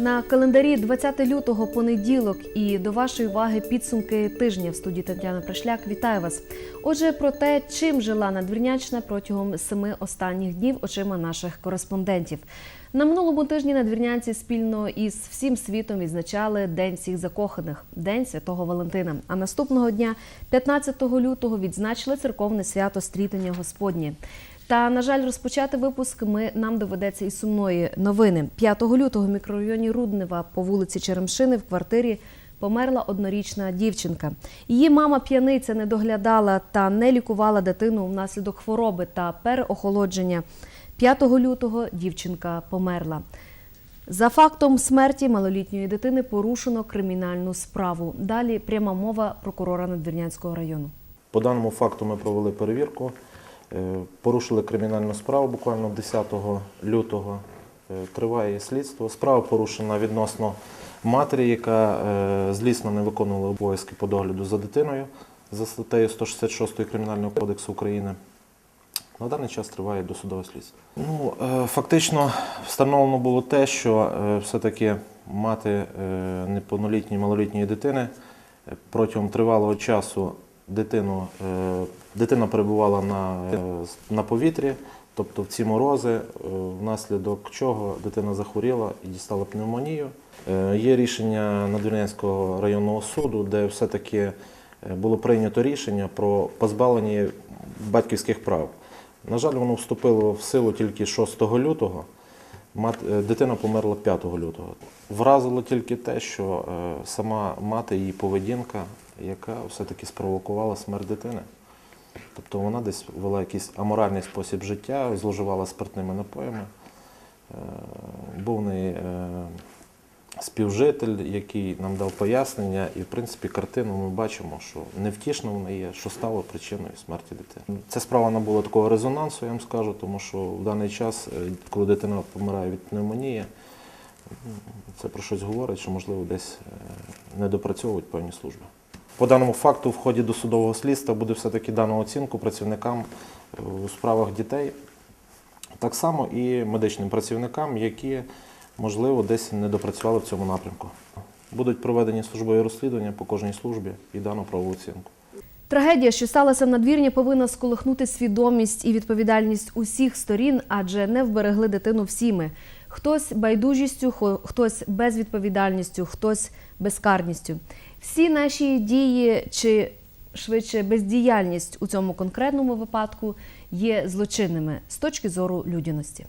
На календарі 20 лютого понеділок і до вашої уваги підсумки тижня в студії Тетяна Пришляк. Вітаю вас. Отже, про те, чим жила Надвірнячна протягом семи останніх днів очима наших кореспондентів. На минулому тижні надвірнянці спільно із всім світом відзначали День всіх закоханих, День Святого Валентина. А наступного дня, 15 лютого, відзначили церковне свято Стрітення Господнє. Та на жаль, розпочати випуск ми нам доведеться із сумної новини. 5 лютого в мікрорайоні Руднева по вулиці Черемшини в квартирі померла однорічна дівчинка. Її мама п'яниця не доглядала та не лікувала дитину внаслідок хвороби та переохолодження. 5 лютого дівчинка померла. За фактом смерті малолітньої дитини порушено кримінальну справу. Далі пряма мова прокурора Надвірнянського району. По даному факту ми провели перевірку, порушили кримінальну справу буквально 10 лютого. Е, Триває слідство. Справа порушена відносно матері, яка е, злісно не виконувала обов'язки по догляду за дитиною за статтею 166 Кримінального кодексу України. На даний час триває досудове слідство. Ну, е, фактично встановлено було те, що е, все-таки мати е, неповнолітньої малолітньої дитини е, протягом тривалого часу дитину, е, дитина перебувала на, е, на повітрі, тобто в ці морози, е, внаслідок чого дитина захворіла і дістала пневмонію. Є рішення Надвірнянського районного суду, де все-таки було прийнято рішення про позбавлення батьківських прав. На жаль, воно вступило в силу тільки 6 лютого. Дитина померла 5 лютого. Вразило тільки те, що сама мати, її поведінка, яка все-таки спровокувала смерть дитини. Тобто вона десь вела якийсь аморальний спосіб життя, зловживала спиртними напоями. Е, Був неї е, співжитель, який нам дав пояснення, і в принципі картину ми бачимо, що невтішно вона є, що стало причиною смерті дитини. Ця справа набула такого резонансу, я вам скажу, тому що в даний час, е, коли дитина помирає від пневмонії, це про щось говорить, що можливо десь е, не допрацьовують певні служби. По даному факту в ході досудового слідства буде все-таки дано оцінку працівникам е, у справах дітей, так само і медичним працівникам, які, можливо, десь не допрацювали в цьому напрямку. Будуть проведені службові розслідування по кожній службі і дано правову оцінку. Трагедія, що сталася в надвірні, повинна сколихнути свідомість і відповідальність усіх сторін, адже не вберегли дитину всі ми. Хтось байдужістю, хтось безвідповідальністю, хтось безкарністю. Всі наші дії чи швидше бездіяльність у цьому конкретному випадку є злочинними з точки зору людяності.